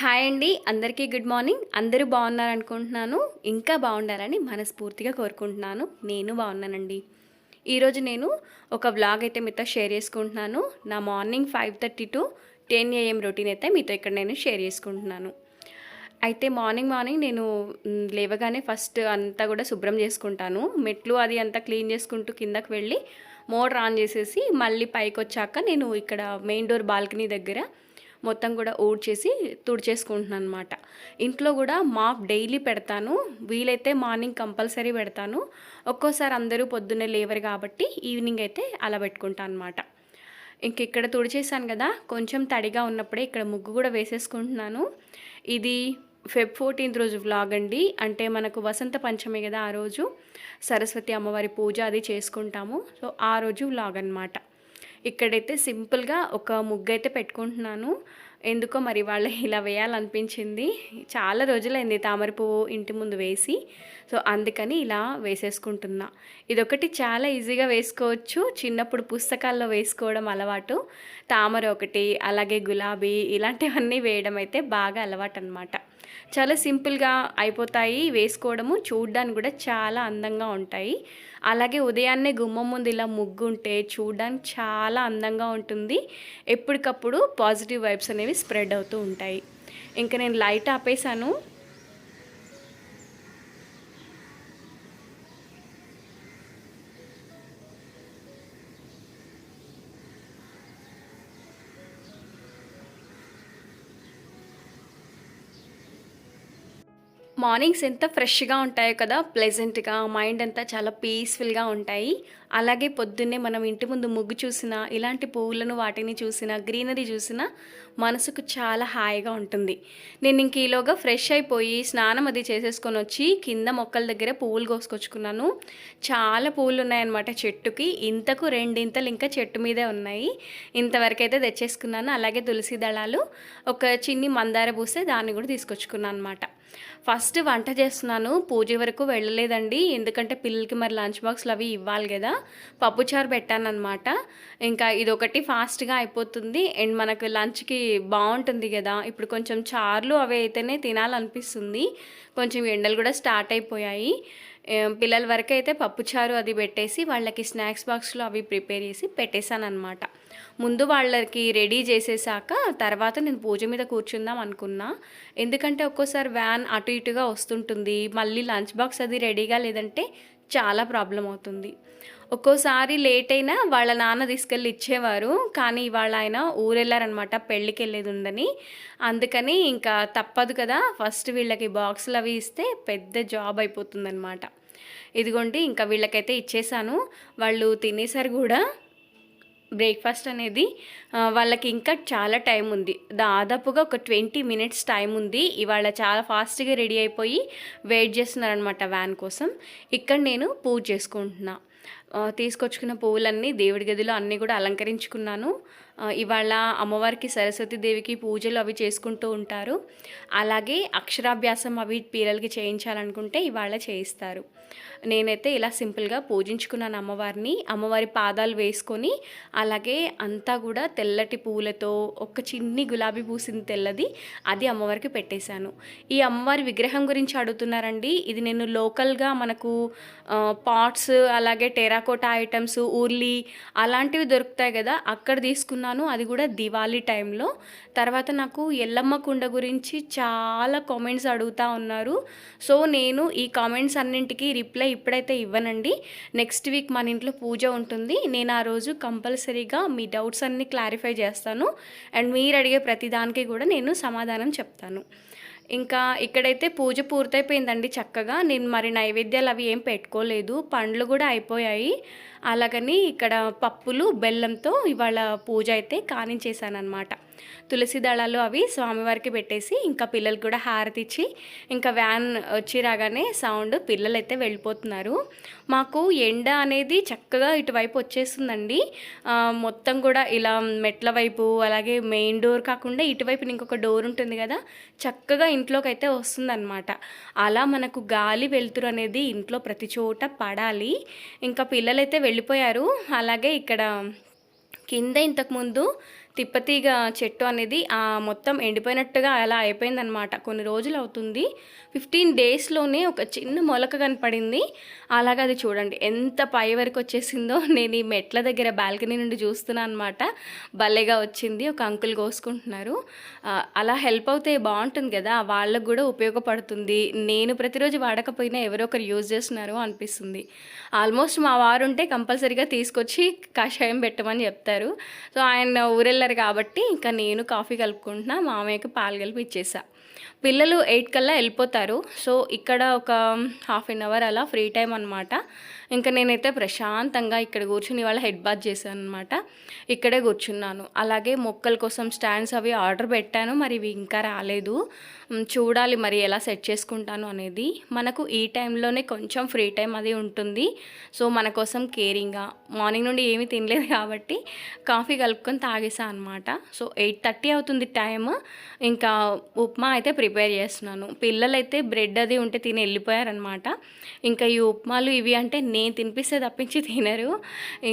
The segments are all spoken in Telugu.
హాయ్ అండి అందరికీ గుడ్ మార్నింగ్. అందరూ బాగున్నారనుకుంటున్నాను. ఇంకా బాగుండాలని మనస్ఫూర్తిగా కోరుకుంటున్నాను. నేను బాగున్నానండి. ఈరోజు నేను ఒక వ్లాగ్ అయితే మీతో షేర్ చేసుకుంటున్నాను. నా morning five thirty to ten AM routine అయితే మీతో ఇక్కడ నేను షేర్ చేసుకుంటున్నాను. అయితే మార్నింగ్ మార్నింగ్ నేను లేవగానే ఫస్ట్ అంతా కూడా శుభ్రం చేసుకుంటాను. మెట్లు అది అంతా క్లీన్ చేసుకుంటూ కిందకి వెళ్ళి మోటార్ ఆన్ చేసేసి మళ్ళీ పైకి వచ్చాక నేను ఇక్కడ మెయిన్ డోర్ బాల్కనీ దగ్గర మొత్తం కూడా ఊడ్చేసి తుడిచేసుకుంటున్నాను అనమాట ఇంట్లో కూడా మాప్ డైలీ పెడతాను. వీలైతే మార్నింగ్ కంపల్సరీ పెడతాను. ఒక్కోసారి అందరూ పొద్దున్నే లేవరు కాబట్టి ఈవినింగ్ అయితే అలా పెట్టుకుంటాను అనమాట ఇంక ఇక్కడ తుడిచేసాను కదా కొంచెం తడిగా ఉన్నప్పుడే ఇక్కడ ముగ్గు కూడా వేసేసుకుంటున్నాను. ఇది ఫెబ్ ఫోర్టీన్త్ రోజు వ్లాగ్ అండి. అంటే మనకు వసంత పంచమి కదా ఆ రోజు. సరస్వతి అమ్మవారి పూజ అది చేసుకుంటాము. సో ఆ రోజు వ్లాగ్ అనమాట ఇక్కడైతే సింపుల్గా ఒక ముగ్గు అయితే పెట్టుకుంటున్నాను. ఎందుకో మరి వాళ్ళు ఇలా వేయాలనిపించింది. చాలా రోజులైంది తామర పువ్వు ఇంటి ముందు వేసి. సో అందుకని ఇలా వేసేసుకుంటున్నా. ఇదొకటి చాలా ఈజీగా వేసుకోవచ్చు. చిన్నప్పుడు పుస్తకాల్లో వేసుకోవడం అలవాటు. తామర ఒకటి అలాగే గులాబీ ఇలాంటివన్నీ వేయడం అయితే బాగా అలవాటు అనమాట చాలా సింపుల్గా అయిపోతాయి వేసుకోవడము. చూడడానికి కూడా చాలా అందంగా ఉంటాయి. అలాగే ఉదయాన్నే గుమ్మం ముందు ఇలా ముగ్గు ఉంటే చూడడానికి చాలా అందంగా ఉంటుంది. ఎప్పటికప్పుడు పాజిటివ్ వైబ్స్ అనేవి స్ప్రెడ్ అవుతూ ఉంటాయి. ఇంకా నేను లైట్ ఆపేసాను మార్నింగ్స్ ఎంత ఫ్రెష్గా ఉంటాయో కదా ప్లెజెంట్గా మైండ్ అంతా చాలా పీస్ఫుల్గా ఉంటాయి. అలాగే పొద్దున్నే మనం ఇంటి ముందు ముగ్గు చూసినా ఇలాంటి పువ్వులను వాటిని చూసినా గ్రీనరీ చూసినా మనసుకు చాలా హాయిగా ఉంటుంది. నేను ఇంక ఈలోగా ఫ్రెష్ అయిపోయి స్నానం అది చేసేసుకొని వచ్చి కింద మొక్కల దగ్గర పువ్వులు కోసుకొచ్చుకున్నాను. చాలా పువ్వులు ఉన్నాయన్నమాట చెట్టుకి. ఇంతకు రెండింతలు ఇంకా చెట్టు మీదే ఉన్నాయి. ఇంతవరకు అయితే తెచ్చేసుకున్నాను. అలాగే తులసి దళాలు ఒక చిన్ని మందార పూసే దాన్ని కూడా తీసుకొచ్చుకున్నాను అనమాట ఫస్ట్ వంట చేస్తున్నాను. పూజ వరకు వెళ్ళలేదండి. ఎందుకంటే పిల్లలకి మరి లంచ్ బాక్స్లు అవి ఇవ్వాలి కదా. పప్పుచారు పెట్టాను అనమాట ఇంకా ఇదొకటి ఫాస్ట్గా అయిపోతుంది. అండ్ మనకు లంచ్కి బాగుంటుంది కదా. ఇప్పుడు కొంచెం చార్లు అవి అయితేనే తినాలనిపిస్తుంది. కొంచెం ఎండలు కూడా స్టార్ట్ అయిపోయాయి. పిల్లల వరకు అయితే పప్పుచారు అది పెట్టేసి వాళ్ళకి స్నాక్స్ బాక్స్లో అవి ప్రిపేర్ చేసి పెట్టేశాను అనమాట ముందు వాళ్ళకి రెడీ చేసేసాక తర్వాత నేను పూజ మీద కూర్చుందాం అనుకున్నా. ఎందుకంటే ఒక్కోసారి వ్యాన్ అటు ఇటుగా వస్తుంటుంది. మళ్ళీ లంచ్ బాక్స్ అది రెడీగా లేదంటే చాలా ప్రాబ్లం అవుతుంది. ఒక్కోసారి లేట్ అయినా వాళ్ళ నాన్న తీసుకెళ్ళి ఇచ్చేవారు. కానీ ఇవాళ ఆయన ఊరెళ్ళారనమాట. పెళ్ళికి వెళ్ళేది ఉందని. అందుకని ఇంకా తప్పదు కదా. ఫస్ట్ వీళ్ళకి బాక్సులు అవి ఇస్తే పెద్ద జాబ్ అయిపోతుందన్నమాట ఇదిగోండి ఇంకా వీళ్ళకైతే ఇచ్చేసాను. వాళ్ళు తినేసారు కూడా. బ్రేక్ఫాస్ట్ అనేది వాళ్ళకి ఇంకా చాలా టైం ఉంది. దాదాపుగా ఒక ట్వంటీ మినిట్స్ టైం ఉంది. ఇవాళ చాలా ఫాస్ట్గా రెడీ అయిపోయి వెయిట్ చేస్తున్నారనమాట వ్యాన్ కోసం. ఇక్కడ నేను పూజ చేసుకుంటున్నా. తీసుకొచ్చుకున్న పువ్వులన్నీ దేవుడి గదిలో అన్నీ కూడా అలంకరించుకున్నాను. ఇవాళ అమ్మవారికి సరస్వతి దేవికి పూజలు అవి చేసుకుంటూ ఉంటారు. అలాగే అక్షరాభ్యాసం అవి పిల్లలకి చేయించాలనుకుంటే ఇవాళ చేయిస్తారు. నేనైతే ఇలా సింపుల్గా పూజించుకున్నాను అమ్మవారిని. అమ్మవారి పాదాలు వేసుకొని అలాగే అంతా కూడా తెల్లటి పూలతో ఒక చిన్ని గులాబీ పూసింది తెల్లది అది అమ్మవారికి పెట్టేశాను. ఈ అమ్మవారి విగ్రహం గురించి అడుగుతున్నారండి. ఇది నేను లోకల్గా మనకు పాట్స్ అలాగే టెరాకోటా ఐటమ్స్ ఊర్లీ అలాంటివి దొరుకుతాయి కదా అక్కడ తీసుకున్న చేస్తున్నాను. అది కూడా దివాళీ టైంలో. తర్వాత నాకు ఎల్లమ్మ కుండ గురించి చాలా కామెంట్స్ అడుగుతూ ఉన్నారు. సో నేను ఈ కామెంట్స్ అన్నింటికీ రిప్లై ఇప్పుడైతే ఇవ్వనండి. నెక్స్ట్ వీక్ మన ఇంట్లో పూజ ఉంటుంది. నేను ఆ రోజు కంపల్సరీగా మీ డౌట్స్ అన్ని క్లారిఫై చేస్తాను. అండ్ మీరు అడిగే ప్రతిదానికి కూడా నేను సమాధానం చెప్తాను. ఇంకా ఇక్కడైతే పూజ పూర్తయిపోయిందండి చక్కగా. నేను మరి నైవేద్యాలు అవి ఏం పెట్టుకోలేదు. పండ్లు కూడా అయిపోయాయి. అలాగని ఇక్కడ పప్పులు బెల్లంతో ఇవాళ పూజ అయితే కానించేశాను అనమాట తులసి దళాలు అవి స్వామివారికి పెట్టేసి ఇంకా పిల్లలు కూడా హారతి ఇచ్చి ఇంకా వ్యాన్ వచ్చి రాగానే సౌండ్ పిల్లలు అయితే వెళ్ళిపోతున్నారు. మాకు ఎండ అనేది చక్కగా ఇటువైపు వచ్చేస్తుందండి. మొత్తం కూడా ఇలా మెట్ల వైపు అలాగే మెయిన్ డోర్ కాకుండా ఇటువైపు ఇంకొక డోర్ ఉంటుంది కదా చక్కగా ఇంట్లోకి అయితే వస్తుందన్నమాట. అలా మనకు గాలి వెలుతురు అనేది ఇంట్లో ప్రతి చోట పడాలి. ఇంకా పిల్లలైతే వెళ్ళిపోయారు. అలాగే ఇక్కడ కింద ఇంతకుముందు తిప్పతీగ చెట్టు అనేది ఆ మొత్తం ఎండిపోయినట్టుగా అలా అయిపోయిందనమాట కొన్ని రోజులు అవుతుంది. ఫిఫ్టీన్ డేస్లోనే ఒక చిన్న మొలక కనపడింది. అలాగే అది చూడండి ఎంత పై వరకు వచ్చేసిందో నేను ఈ మెట్ల దగ్గర బాల్కనీ నుండి చూస్తున్నాను అనమాట భలేగా వచ్చింది ఒక అంకుల్ కోసుకుంటున్నారు. అలా హెల్ప్ అవుతే బాగుంటుంది కదా వాళ్ళకు కూడా ఉపయోగపడుతుంది. నేను ప్రతిరోజు వాడకపోయినా ఎవరో ఒకరు యూజ్ చేస్తున్నారు అనిపిస్తుంది. ఆల్మోస్ట్ మా వారు ఉంటే కంపల్సరీగా తీసుకొచ్చి కషాయం పెట్టమని చెప్తారు. సో ఆయన తింటారు కాబట్టి ఇంకా నేను కాఫీ కలుపుకుంటున్నా మామయ్యకి పాలు కలిపి ఇచ్చేసా పిల్లలు ఎయిట్ కల్లా వెళ్ళిపోతారు. సో ఇక్కడ ఒక హాఫ్ అన్ అవర్ అలా ఫ్రీ టైం అనమాట ఇంకా నేనైతే ప్రశాంతంగా ఇక్కడ కూర్చుని వాళ్ళ హెడ్ బాత్ చేశాను అనమాట ఇక్కడే కూర్చున్నాను. అలాగే మొక్కల కోసం స్టాండ్స్ అవి ఆర్డర్ పెట్టాను మరి ఇవి ఇంకా రాలేదు. చూడాలి మరి ఎలా సెట్ చేసుకుంటాను అనేది. మనకు ఈ టైంలోనే కొంచెం ఫ్రీ టైం అది ఉంటుంది. సో మన కోసం కేరింగ్గా మార్నింగ్ నుండి ఏమీ తినలేదు కాబట్టి కాఫీ కలుపుకొని తాగేసా అనమాట సో ఎయిట్ థర్టీ అవుతుంది టైం ఇంకా ఉప్మా అయితే ప్రిపేర్ చేస్తున్నాను. పిల్లలైతే బ్రెడ్ అది ఉంటే తిని వెళ్ళిపోయారనమాట ఇంకా ఈ ఉప్మాలు ఇవి అంటే నేను తినిపిస్తే తప్పించి తినరు.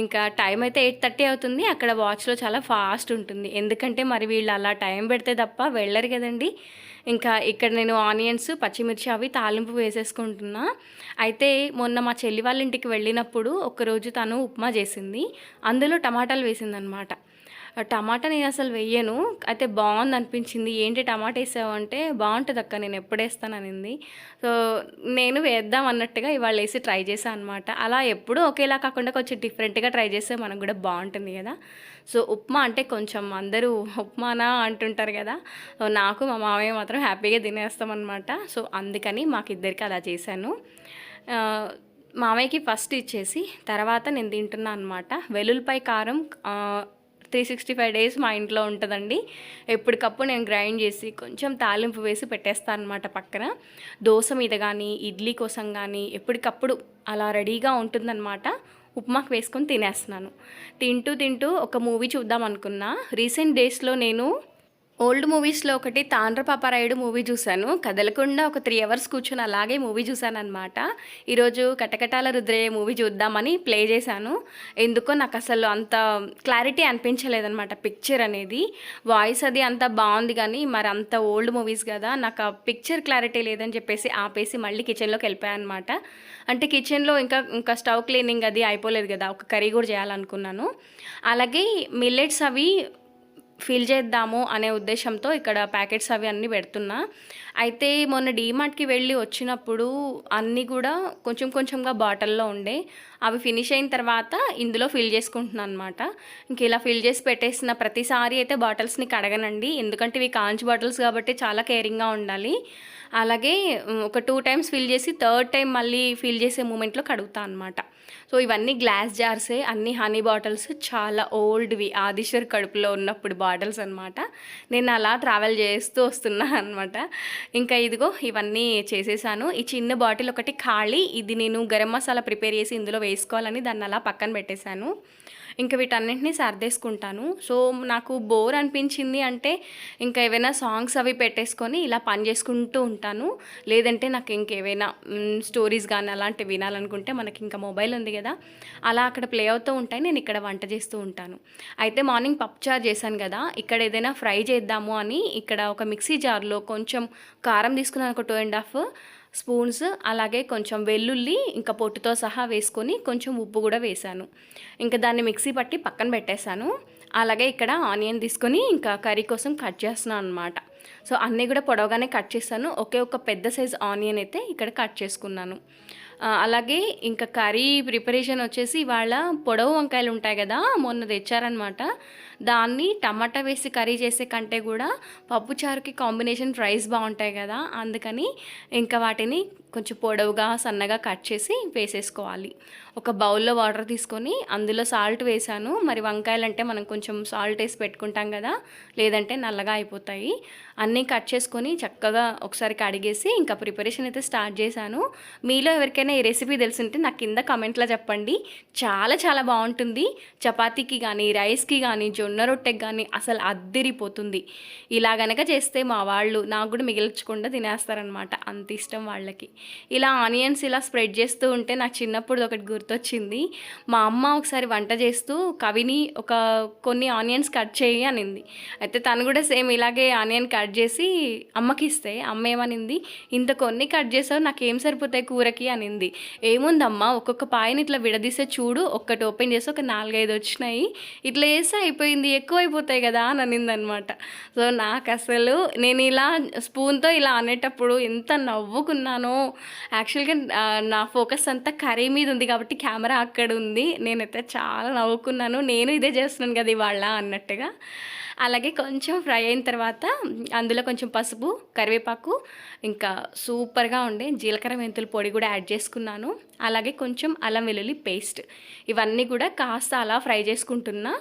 ఇంకా టైం అయితే ఎయిట్ థర్టీ అవుతుంది. అక్కడ వాచ్లో చాలా ఫాస్ట్ ఉంటుంది. ఎందుకంటే మరి వీళ్ళు అలా టైం పెడితే తప్ప వెళ్ళరు కదండి. ఇంకా ఇక్కడ నేను ఆనియన్స్ పచ్చిమిర్చి అవి తాలింపు వేసేసుకుంటున్నా. అయితే మొన్న మా చెల్లి వాళ్ళ ఇంటికి వెళ్ళినప్పుడు ఒకరోజు తను ఉప్మా చేసింది. అందులో టమాటాలు వేసిందనమాట. టమాటా నేను అసలు వెయ్యను. అయితే బాగుంది అనిపించింది ఏంటి టమాటా వేసావు అంటే బాగుంటుంది అక్క నేను ఎప్పుడు అనింది సో నేను వేద్దాం అన్నట్టుగా ఇవాళ వేసి ట్రై చేశాను అనమాట అలా ఎప్పుడూ ఒకేలా కాకుండా కొంచెం డిఫరెంట్గా ట్రై చేస్తే మనకు కూడా బాగుంటుంది కదా. సో ఉప్మా అంటే కొంచెం అందరూ ఉప్మానా అంటుంటారు కదా. నాకు మా మామయ్య మాత్రం హ్యాపీగా తినేస్తామన్నమాట. సో అందుకని మాకిద్దరికి అలా చేశాను. మామయ్యకి ఫస్ట్ ఇచ్చేసి తర్వాత నేను తింటున్నాను అనమాట వెల్లుల్లిపాయ కారం త్రీ సిక్స్టీ ఫైవ్ డేస్ మా ఇంట్లో ఉంటుందండి. ఎప్పటికప్పుడు నేను గ్రైండ్ చేసి కొంచెం తాలింపు వేసి పెట్టేస్తాను అనమాట పక్కన. దోశ మీద కానీ ఇడ్లీ కోసం కానీ ఎప్పటికప్పుడు అలా రెడీగా ఉంటుందన్నమాట. ఉప్మాకు వేసుకొని తినేస్తున్నాను. తింటూ తింటూ ఒక మూవీ చూద్దాం అనుకున్నా. రీసెంట్ డేస్లో నేను ఓల్డ్ మూవీస్లో ఒకటి తాండ్ర పాపారాయుడు మూవీ చూశాను. కదలకుండా ఒక త్రీ అవర్స్ కూర్చొని అలాగే మూవీ చూశాను అనమాట ఈరోజు కటకటాల రుద్రయ్య మూవీ చూద్దామని ప్లే చేశాను. ఎందుకో నాకు అసలు అంత క్లారిటీ అనిపించలేదన్నమాట పిక్చర్ అనేది. వాయిస్ అది అంత బాగుంది కానీ మరి అంత ఓల్డ్ మూవీస్ కదా నాకు ఆ పిక్చర్ క్లారిటీ లేదని చెప్పేసి ఆపేసి మళ్ళీ కిచెన్లోకి వెళ్ళిపోయాను అనమాట అంటే కిచెన్లో ఇంకా ఇంకా స్టవ్ క్లీనింగ్ అది అయిపోలేదు కదా ఒక కర్రీ కూడా చేయాలనుకున్నాను. అలాగే మిల్లెట్స్ అవి ఫిల్ చేద్దాము అనే ఉద్దేశంతో ఇక్కడ ప్యాకెట్స్ అవి అన్నీ పెడుతున్నా. అయితే మొన్న డీమార్ట్కి వెళ్ళి వచ్చినప్పుడు అన్నీ కూడా కొంచెం కొంచెంగా బాటిల్లో ఉండే. అవి ఫినిష్ అయిన తర్వాత ఇందులో ఫిల్ చేసుకుంటున్నాను అనమాట ఇంక ఇలా ఫిల్ చేసి పెట్టేసిన ప్రతిసారి అయితే బాటిల్స్ని కడగనండి. ఎందుకంటే ఇవి కాంచ్ బాటిల్స్ కాబట్టి చాలా కేరింగ్గా ఉండాలి. అలాగే ఒక టూ టైమ్స్ ఫిల్ చేసి థర్డ్ టైం మళ్ళీ ఫిల్ చేసే మూమెంట్లో కడుగుతా అనమాట సో ఇవన్నీ గ్లాస్ జార్సే అన్ని హనీ బాటిల్స్ చాలా ఓల్డ్వి. ఆదిశ్వర్ కడుపులో ఉన్నప్పుడు బాటిల్స్ అనమాట నేను అలా ట్రావెల్ చేస్తూ వస్తున్నా అనమాట ఇంకా ఇదిగో ఇవన్నీ చేసేసాను. ఈ చిన్న బాటిల్ ఒకటి ఖాళీ. ఇది నేను గరం మసాలా ప్రిపేర్ చేసి ఇందులో వేసుకోవాలని దాన్ని అలా పక్కన పెట్టేశాను. ఇంకా వీటన్నింటినీ సర్దేసుకుంటాను. సో నాకు బోర్ అనిపించింది అంటే ఇంకా ఏవైనా సాంగ్స్ అవి పెట్టేసుకొని ఇలా పని చేసుకుంటూ ఉంటాను. లేదంటే నాకు ఇంకేవైనా స్టోరీస్ కానీ అలాంటివి వినాలనుకుంటే మనకి ఇంకా మొబైల్ ఉంది కదా అలా అక్కడ ప్లే అవుతూ ఉంటాయి. నేను ఇక్కడ వంట చేస్తూ ఉంటాను. అయితే మార్నింగ్ పప్పుచారు చేశాను కదా ఇక్కడ ఏదైనా ఫ్రై చేద్దాము అని ఇక్కడ ఒక మిక్సీ జార్లో కొంచెం కారం తీసుకున్నాను ఒక టూ అండ్ హాఫ్ స్పూన్స్ అలాగే కొంచెం వెల్లుల్లి ఇంకా పొట్టుతో సహా వేసుకొని కొంచెం ఉప్పు కూడా వేశాను. ఇంకా దాన్ని మిక్సీ పట్టి పక్కన పెట్టేశాను. అలాగే ఇక్కడ ఆనియన్ తీసుకొని ఇంకా కర్రీ కోసం కట్ చేస్తున్నాను అనమాట సో అన్నీ కూడా పొడవగానే కట్ చేస్తాను ఒకే ఒక పెద్ద సైజ్ ఆనియన్ అయితే ఇక్కడ కట్ చేసుకున్నాను. అలాగే ఇంకా కర్రీ ప్రిపరేషన్ వచ్చేసి ఇవాళ పొడవు వంకాయలు ఉంటాయి కదా మొన్న తెచ్చారనమాట దాన్ని టమాటా వేసి కర్రీ చేసే కంటే కూడా పప్పుచారుకి కాంబినేషన్ ఫ్రైస్ బాగుంటాయి కదా అందుకని ఇంకా వాటిని కొంచెం పొడవుగా సన్నగా కట్ చేసి వేసేసుకోవాలి. ఒక బౌల్లో వాటర్ తీసుకొని అందులో సాల్ట్ వేసాను. మరి వంకాయలు అంటే మనం కొంచెం సాల్ట్ వేసి పెట్టుకుంటాం కదా లేదంటే నల్లగా అయిపోతాయి. అన్నీ కట్ చేసుకొని చక్కగా ఒకసారి కడిగేసి ఇంకా ప్రిపరేషన్ అయితే స్టార్ట్ చేశాను. మీలో ఎవరికైనా ఈ రెసిపీ తెలిసింటే నాకు కింద కమెంట్లో చెప్పండి. చాలా చాలా బాగుంటుంది. చపాతీకి కానీ రైస్కి కానీ జొన్న రొట్టెకి కానీ అసలు అద్దిరిపోతుంది. ఇలా గనక చేస్తే మా వాళ్ళు నాకు కూడా మిగిల్చకుండా తినేస్తారనమాట అంత ఇష్టం వాళ్ళకి. ఇలా ఆనియన్స్ ఇలా స్ప్రెడ్ చేస్తూ ఉంటే నాకు చిన్నప్పుడు ఒకటి గుర్తొచ్చింది. మా అమ్మ ఒకసారి వంట చేస్తూ కవిని ఒక కొన్ని ఆనియన్స్ కట్ చేయి అనింది. అయితే తను కూడా సేమ్ ఇలాగే ఆనియన్ కట్ చేసి అమ్మకి ఇస్తే అమ్మ ఏమనింది? ఇంత కొన్ని కట్ చేసావు నాకేం సరిపోతాయి కూరకి? అనింది. ఏముందమ్మా ఒక్కొక్క పాయని ఇట్లా విడదీసే చూడు ఒక్కటి ఓపెన్ చేసి ఒక నాలుగైదు వచ్చినాయి. ఇట్లా వేస్తే అయిపోయింది ఎక్కువ అయిపోతాయి కదా అని అనింది అనమాట సో నాకు అసలు నేను ఇలా స్పూన్తో ఇలా అనేటప్పుడు ఎంత నవ్వుకున్నానో యాక్చువల్గా నా ఫోకస్ అంతా కర్రీ మీద ఉంది కాబట్టి కెమెరా అక్కడ ఉంది. నేనైతే చాలా నవ్వుకున్నాను. నేను ఇదే చేస్తున్నాను కదా ఇవాళ అన్నట్టుగా. అలాగే కొంచెం ఫ్రై అయిన తర్వాత అందులో కొంచెం పసుపు కరివేపాకు ఇంకా సూపర్గా ఉండే జీలకర్ర మెంతుల పొడి కూడా యాడ్ చేసుకున్నాను. అలాగే కొంచెం అల్లం వెల్లుల్లి పేస్ట్. ఇవన్నీ కూడా కాస్త అలా ఫ్రై చేసుకుంటున్నా.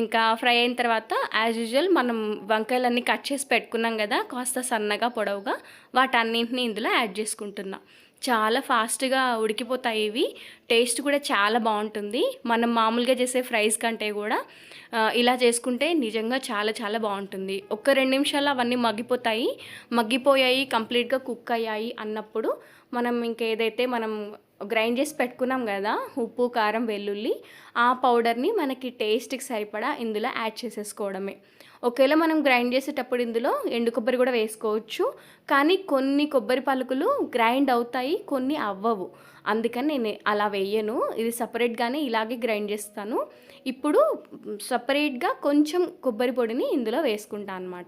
ఇంకా ఫ్రై అయిన తర్వాత యాజ్ యూజువల్ మనం వంకాయలన్నీ కట్ చేసి పెట్టుకున్నాం కదా కాస్త సన్నగా పొడవుగా వాటన్నింటినీ ఇందులో యాడ్ చేసుకుంటున్నాం. చాలా ఫాస్ట్గా ఉడికిపోతాయి ఇవి. టేస్ట్ కూడా చాలా బాగుంటుంది. మనం మామూలుగా చేసే ఫ్రైస్ కంటే కూడా ఇలా చేసుకుంటే నిజంగా చాలా చాలా బాగుంటుంది. ఒక్క రెండు నిమిషాలు అవన్నీ మగ్గిపోతాయి. మగ్గిపోయాయి కంప్లీట్గా కుక్ అయ్యాయి అన్నప్పుడు మనం ఇంకేదైతే మనం గ్రైండ్ చేసి పెట్టుకున్నాం కదా ఉప్పు కారం వెల్లుల్లి. ఆ పౌడర్ని మనకి టేస్ట్కి సరిపడా ఇందులో యాడ్ చేసేసుకోవడమే. ఒకవేళ మనం గ్రైండ్ చేసేటప్పుడు ఇందులో ఎండు కొబ్బరి కూడా వేసుకోవచ్చు. కానీ కొన్ని కొబ్బరి పలుకులు గ్రైండ్ అవుతాయి కొన్ని అవ్వవు. అందుకని నేను అలా వేయను. ఇది సపరేట్గానే ఇలాగే గ్రైండ్ చేస్తాను. ఇప్పుడు సపరేట్గా కొంచెం కొబ్బరి పొడిని ఇందులో వేసుకుంటాను అనమాట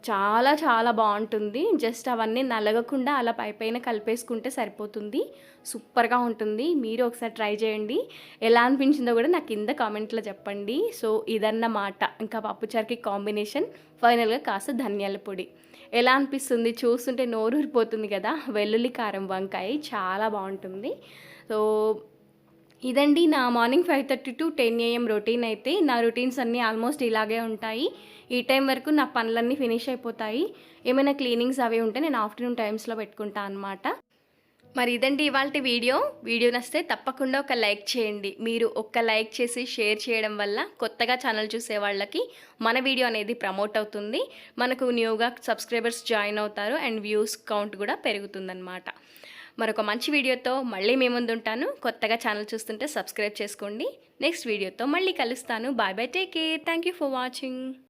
చాలా చాలా బాగుంటుంది. జస్ట్ అవన్నీ నలగకుండా అలా పై పైన కలిపేసుకుంటే సరిపోతుంది. సూపర్గా ఉంటుంది. మీరు ఒకసారి ట్రై చేయండి. ఎలా అనిపించిందో కూడా నాకు కింద కామెంట్లో చెప్పండి. సో ఇదన్నమాట ఇంకా పప్పుచారుకి కాంబినేషన్. ఫైనల్గా కాస్త ధనియాల పొడి. ఎలా అనిపిస్తుంది? చూస్తుంటే నోరు ఊరిపోతుంది కదా? వెల్లుల్లి కారం వంకాయ. చాలా బాగుంటుంది. సో ఇదండి నా morning five thirty to ten AM routine అయితే. నా రొటీన్స్ అన్నీ ఆల్మోస్ట్ ఇలాగే ఉంటాయి. ఈ టైం వరకు నా పనులన్నీ ఫినిష్ అయిపోతాయి. ఏమైనా క్లీనింగ్స్ అవి ఉంటే నేను ఆఫ్టర్నూన్ టైమ్స్లో పెట్టుకుంటాను అనమాట మరి ఇదండి ఇవాళ వీడియో. వీడియో నచ్చితే తప్పకుండా ఒక లైక్ చేయండి. మీరు ఒక్క లైక్ చేసి షేర్ చేయడం వల్ల కొత్తగా ఛానల్ చూసే వాళ్ళకి మన వీడియో అనేది ప్రమోట్ అవుతుంది. మనకు న్యూగా సబ్స్క్రైబర్స్ జాయిన్ అవుతారు అండ్ వ్యూస్ కౌంట్ కూడా పెరుగుతుందన్నమాట. మరొక మంచి వీడియోతో మళ్ళీ మీ ముందు ఉంటాను. కొత్తగా ఛానల్ చూస్తుంటే సబ్స్క్రైబ్ చేసుకోండి. నెక్స్ట్ వీడియోతో మళ్ళీ కలుస్తాను. Bye bye take care. Thank you for watching.